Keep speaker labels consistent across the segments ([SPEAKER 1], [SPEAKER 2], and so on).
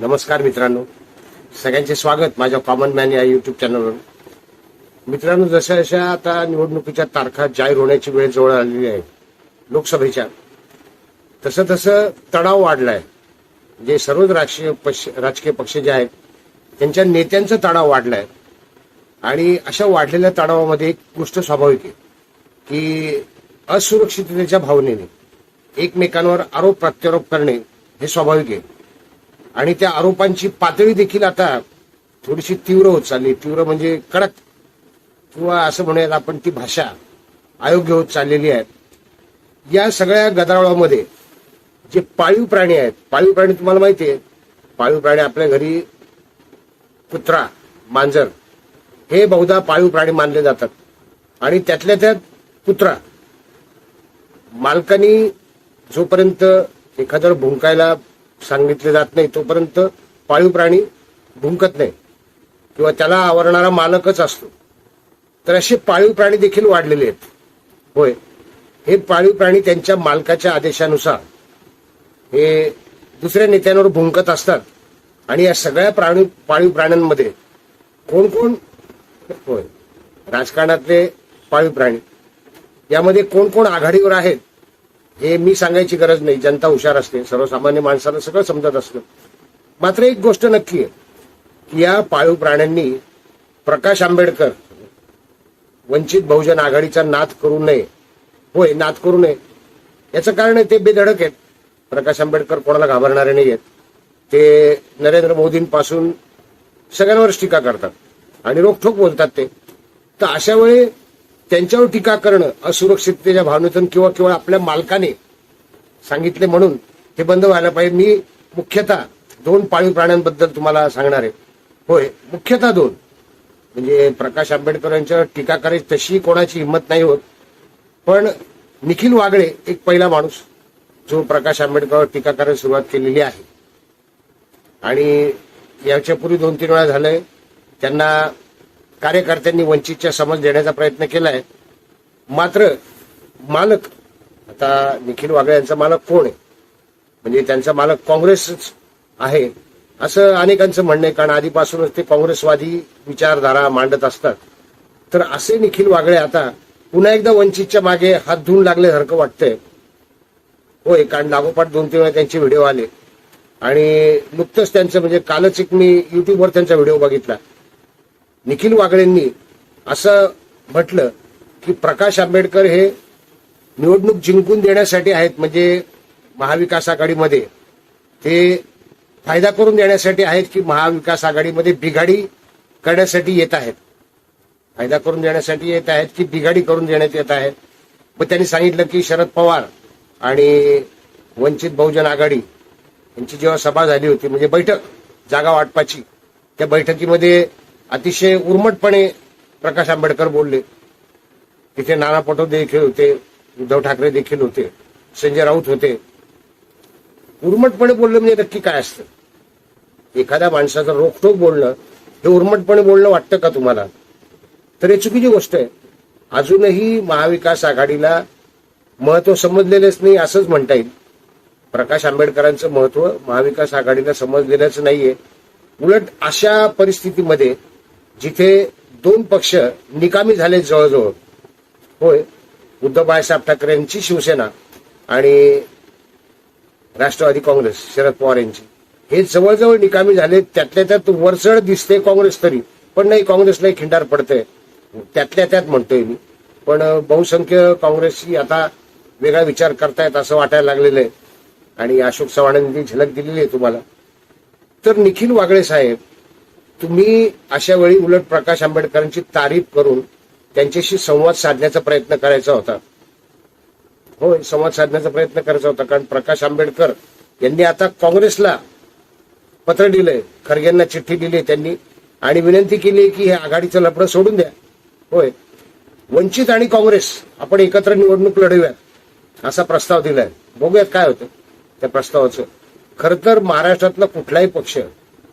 [SPEAKER 1] नमस्कार मित्रांनो. सगळ्यांचे स्वागत माझ्या कॉमन मॅन या युट्यूब चॅनलवर मित्रांनो जशा जशा आता निवडणुकीच्या तारखा जाहीर होण्याची वेळ जवळ आलेली आहे लोकसभेच्या तसं तसं तणाव वाढलाय. जे सर्वच राजकीय पक्ष राजकीय पक्ष जे आहेत त्यांच्या नेत्यांचा तणाव वाढलाय. आणि अशा वाढलेल्या तणावामध्ये एक गोष्ट स्वाभाविक आहे की असुरक्षिततेच्या भावनेने एकमेकांवर आरोप प्रत्यारोप करणे हे स्वाभाविक आहे. आणि त्या आरोपांची पातळी देखील आता थोडीशी तीव्र होत चालली. तीव्र म्हणजे कडक किंवा असं म्हणूयात आपण ती भाषा अयोग्य होत चाललेली आहे. या सगळ्या गदारोळामध्ये जे पाळीव प्राणी आहेत पाळीव प्राणी तुम्हाला माहिती आहे पाळीव प्राणी आपल्या घरी कुत्रा मांजर हे बहुधा पाळीव प्राणी मानले जातात. आणि त्यातल्या त्यात कुत्रा. मालकानी जोपर्यंत एखाद्यावर भुंकायला सांगितले जात नाही तोपर्यंत पाळीव प्राणी भुंकत नाही. किंवा त्याला आवरणारा मालकच असतो. तर असे पाळीव प्राणी देखील वाढलेले आहेत. होय. हे पाळीव प्राणी त्यांच्या मालकाच्या आदेशानुसार हे दुसऱ्या नेत्यांवर भुंकत असतात. आणि या सगळ्या प्राणी पाळीव प्राण्यांमध्ये कोण कोण होय राजकारणातले पाळीव प्राणी यामध्ये कोण कोण आघाडीवर आहेत? हे मी सांगायची गरज नाही. जनता हुशार असते. सर्वसामान्य माणसाला सगळं समजत असतं. मात्र एक गोष्ट नक्की आहे की या पाळीव प्राण्यांनी प्रकाश आंबेडकर वंचित बहुजन आघाडीचा नाद करू नये. होय नाद करू नये. याचं कारण आहे ते बेधडक आहेत. प्रकाश आंबेडकर कोणाला घाबरणारे नाही आहेत. ते नरेंद्र मोदींपासून सगळ्यांवरच टीका करतात आणि रोखोक बोलतात ते. तर अशा वेळी त्यांच्यावर टीका करणं असुरक्षिततेच्या भावनेतून किंवा किंवा आपल्या मालकाने सांगितले म्हणून हे बंद व्हायला पाहिजे. मी मुख्यतः दोन पाळीव प्राण्यांबद्दल तुम्हाला सांगणार आहे. होय मुख्यतः दोन. म्हणजे प्रकाश आंबेडकर यांच्यावर टीका करायची तशी कोणाची हिंमत नाही होत. पण निखिल वागळे एक पहिला माणूस जो प्रकाश आंबेडकरवर टीका करायला सुरुवात केलेली आहे. आणि याच्यापूर्वी दोन तीन वेळा झालंय. त्यांना कार्यकर्त्यांनी वंचितच्या समज देण्याचा प्रयत्न केलाय. मात्र मालक आता निखिल वागळे यांचा मालक कोण आहे? म्हणजे त्यांचा मालक काँग्रेसच आहे असं अनेकांचं म्हणणं आहे कारण आधीपासूनच ते काँग्रेसवादी विचारधारा मांडत असतात. तर असे निखिल वागळे आता पुन्हा एकदा वंचितच्या मागे हात धुवून लागल्यासारखं वाटतंय. होय कारण लागोपाठ दोन तीन वेळा त्यांचे व्हिडिओ आले. आणि नुकतंच त्यांचं म्हणजे कालच एक मी युट्यूबवर त्यांचा व्हिडिओ बघितला. निखिल वागळेंनी असं म्हटलं की प्रकाश आंबेडकर हे निवडणूक जिंकून देण्यासाठी आहेत म्हणजे महाविकास आघाडीमध्ये. ते फायदा करून देण्यासाठी आहेत की महाविकास आघाडीमध्ये बिघाडी करण्यासाठी येत आहेत. फायदा करून देण्यासाठी येत आहेत की बिघाडी करून देण्यात येत आहेत. मग त्यांनी सांगितलं की शरद पवार आणि वंचित बहुजन आघाडी यांची जेव्हा सभा झाली होती म्हणजे बैठक जागा वाटपाची त्या बैठकीमध्ये अतिशय उर्मटपणे प्रकाश आंबेडकर बोलले. तिथे नाना पटोले देखील होते उद्धव ठाकरे देखील होते संजय राऊत होते. उर्मटपणे बोललं म्हणजे नक्की काय असतं? एखाद्या माणसाचं रोखठोक बोलणं हे उर्मटपणे बोलणं वाटतं का तुम्हाला? तर हे चुकीची गोष्ट आहे. अजूनही महाविकास आघाडीला महत्त्व समजलेलंच नाही असंच म्हणता येईल. प्रकाश आंबेडकरांचं महत्त्व महाविकास आघाडीला समजलेलंच नाहीये. उलट अशा परिस्थितीमध्ये जिथे दोन पक्ष निकामी झाले जवळजवळ. होय उद्धव बाळासाहेब ठाकरे यांची शिवसेना आणि राष्ट्रवादी काँग्रेस शरद पवार यांची. हे जवळजवळ निकामी झाले त्यातल्या त्यात वरचढ दिसते काँग्रेस तरी. पण नाही काँग्रेसलाही खिंडार पडतंय. त्यातल्या त्यात म्हणतोय मी. पण बहुसंख्य काँग्रेसची आता वेगळा विचार करतायत असं वाटायला लागलेलं आहे आणि अशोक चव्हाणांनी झलक दिलेली आहे तुम्हाला. तर निखिल वागळे साहेब तुम्ही अशा वेळी उलट प्रकाश आंबेडकरांची तारीफ करून त्यांच्याशी संवाद साधण्याचा प्रयत्न करायचा होता. होय संवाद साधण्याचा प्रयत्न करायचा होता कारण प्रकाश आंबेडकर यांनी आता काँग्रेसला पत्र दिलंय खरगेंना चिठ्ठी दिली त्यांनी आणि विनंती केली की हे आघाडीचं लपडं सोडून द्या. होय. वंचित आणि काँग्रेस आपण एकत्र निवडणूक लढवूयात असा प्रस्ताव दिलाय. बघूयात काय होतं त्या प्रस्तावाचं. खरं तर महाराष्ट्रातला कुठलाही पक्ष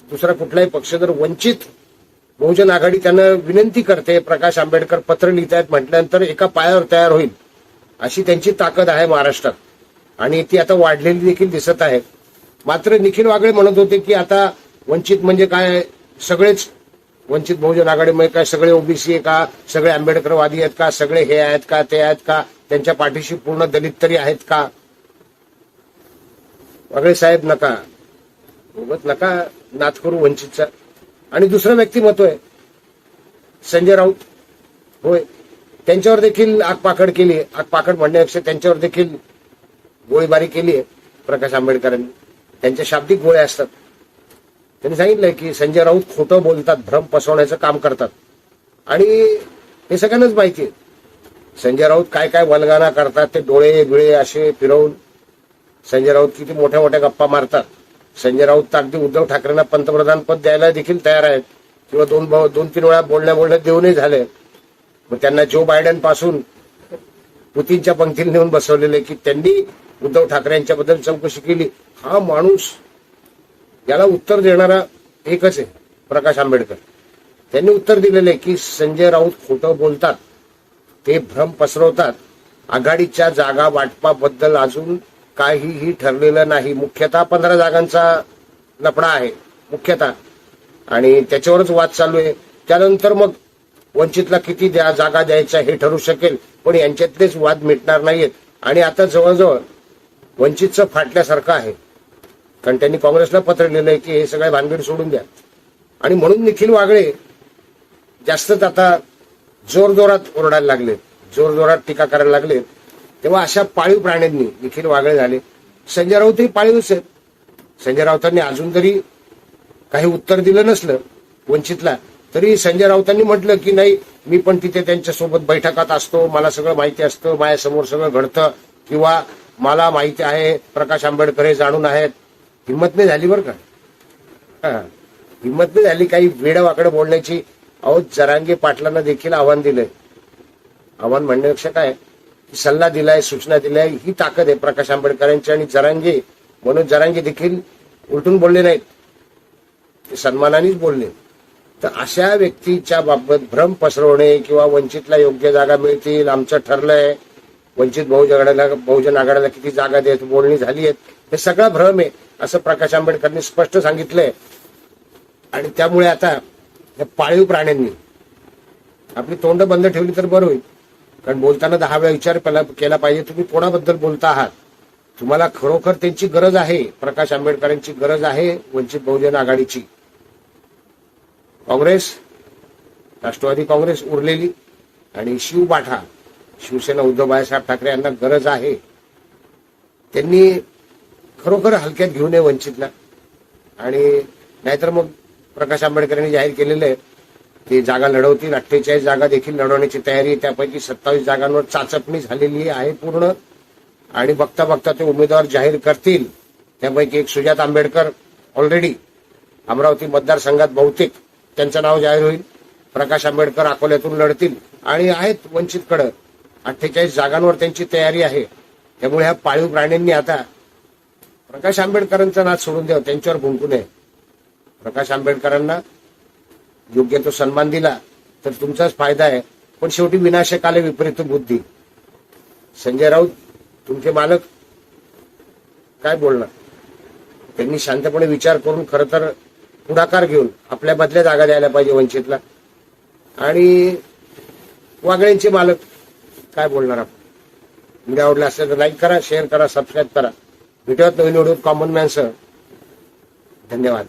[SPEAKER 1] दुसरा कुठलाही पक्ष जर वंचित बहुजन आघाडी त्यांना विनंती करते प्रकाश आंबेडकर पत्र लिहित आहेत म्हटल्यानंतर एका पायावर तयार होईल अशी त्यांची ताकद आहे महाराष्ट्रात. आणि ती आता वाढलेली देखील दिसत आहे. मात्र निखिल वागळे म्हणत होते की आता वंचित म्हणजे काय? सगळेच वंचित बहुजन आघाडीमध्ये काय? सगळे ओबीसी आहे का? सगळे आंबेडकरवादी आहेत का? सगळे हे आहेत का? ते आहेत का? त्यांच्या पाठीशी पूर्ण दलित तरी आहेत का? वागळे साहेब नका. उगत नका. नाच वंचितचा आणि दुसरं व्यक्तिमत्व आहे. संजय राऊत. होय. त्यांच्यावर देखील आगपाखड केली आहे. आगपाखड म्हणण्यापेक्षा त्यांच्यावर देखील गोळीबारी केली आहे प्रकाश आंबेडकरांनी. त्यांच्या शाब्दिक गोळ्या असतात. त्यांनी सांगितलंय की संजय राऊत खोटं बोलतात भ्रम पसरवण्याचं काम करतात. आणि हे सगळ्यांनाच माहिती आहे. संजय राऊत काय काय वल्गाना करतात ते डोळे बिळे असे फिरवून संजय राऊत किती मोठ्या मोठ्या गप्पा मारतात. संजय राऊत तर अगदी उद्धव ठाकरेंना पंतप्रधान पद द्यायला देखील तयार आहेत. किंवा दोन दोन तीन वेळा बोलण्या बोलण्यात देऊनही झाले. मग त्यांना जो बायडनपासून पुतीनच्या पंक्तीला नेऊन बसवलेले की त्यांनी उद्धव ठाकरे यांच्याबद्दल चौकशी केली. हा माणूस याला उत्तर देणारा एकच आहे प्रकाश आंबेडकर. त्यांनी उत्तर दिलेलं आहे की संजय राऊत खोटं बोलतात ते भ्रम पसरवतात. आघाडीच्या जागा वाटपाबद्दल अजून काहीही ठरलेलं नाही. मुख्यतः पंधरा जागांचा लपडा आहे. मुख्यतः. आणि त्याच्यावरच वाद चालू आहे. त्यानंतर मग वंचितला किती द्या जागा द्यायच्या हे ठरू शकेल पण यांच्यातलेच वाद मिटणार नाहीयेत. आणि आता जवळजवळ वंचितचं फाटल्यासारखं आहे. कारण त्यांनी काँग्रेसला पत्र लिहिलं आहे की हे सगळे भानगड सोडून द्या. आणि म्हणून निखिल वागळे जास्तच आता जोरजोरात ओरडायला लागले जोरजोरात टीका करायला लागले तेव्हा अशा पाळीव प्राण्यांनी निखिल वागळे झाले. संजय राऊतही पाळीवच आहेत संजय राऊतांनी अजून तरी काही उत्तर दिलं नसलं वंचितला तरी संजय राऊतांनी म्हटलं की नाही मी पण तिथे त्यांच्यासोबत बैठकात असतो. मला सगळं माहिती असतं. माझ्यासमोर सगळं घडतं. किंवा मला माहिती आहे प्रकाश आंबेडकर हे जाणून आहेत. हिंमत नाही झाली बरं का? हा. हिंमत नाही झाली काही वेडवाकडे बोलण्याची. अहो जरांगे पाटलांना देखील आव्हान दिलंय. आव्हान म्हणण्यापेक्षा काय? सल्ला दिलाय सूचना दिलाय ही ताकद आहे प्रकाश आंबेडकरांची आणि जरांगे म्हणून जरांगे देखील उलटून बोलले नाहीत. ते सन्मानानेच बोलले. तर अशा व्यक्तीच्या बाबत भ्रम पसरवणे किंवा वंचितला योग्य जागा मिळतील आमचं ठरलंय. वंचित बहुजन आघाड्याला बहुजन आघाड्याला किती जागा देत बोलणी झाली आहेत हे सगळा भ्रम आहे असं प्रकाश आंबेडकरांनी स्पष्ट सांगितलंय. आणि त्यामुळे आता या पाळीव प्राण्यांनी आपली तोंड बंद ठेवली तर बरं होईल. कारण बोलताना दहा वेळा विचार केला पाहिजे. तुम्ही कोणाबद्दल बोलता आहात? तुम्हाला खरोखर त्यांची गरज आहे. प्रकाश आंबेडकरांची गरज आहे वंचित बहुजन आघाडीची. काँग्रेस राष्ट्रवादी काँग्रेस उरलेली आणि शिवबाठा शिवसेना उद्धव बाळासाहेब ठाकरे यांना गरज आहे. त्यांनी खरोखर हलक्यात घेऊ नये वंचितला. आणि नाहीतर मग प्रकाश आंबेडकरांनी जाहीर केलेलं आहे ते जागा लढवतील. अठ्ठेचाळीस जागा देखील लढवण्याची तयारी त्यापैकी सत्तावीस जागांवर चाचपणी झालेली आहे पूर्ण. आणि बघता बघता ते उमेदवार जाहीर करतील. त्यापैकी एक सुजात आंबेडकर ऑलरेडी अमरावती मतदारसंघात बहुतेक त्यांचं नाव जाहीर होईल. प्रकाश आंबेडकर अकोल्यातून लढतील. आणि आहेत वंचितकडं. अठ्ठेचाळीस जागांवर त्यांची तयारी आहे. त्यामुळे ह्या पाळीव प्राण्यांनी आता प्रकाश आंबेडकरांचा नाच सोडून द्यावं त्यांच्यावर भुंकू नये. प्रकाश आंबेडकरांना योग्य तो सन्मान दिला तर तुमचाच फायदा आहे. पण शेवटी विनाशकाले विपरीत बुद्धी. संजय राऊत तुमचे मालक काय बोलणार? त्यांनी शांतपणे विचार करून खरं तर पुढाकार घेऊन आपल्या बदल्या जागा द्यायला पाहिजे वंचितला. आणि वागळ्यांचे मालक काय बोलणार आपण? व्हिडिओ आवडला असेल तर लाईक करा शेअर करा सबस्क्राईब करा. भेटूयात नवीन व्हिडिओ कॉमन मॅनसह धन्यवाद.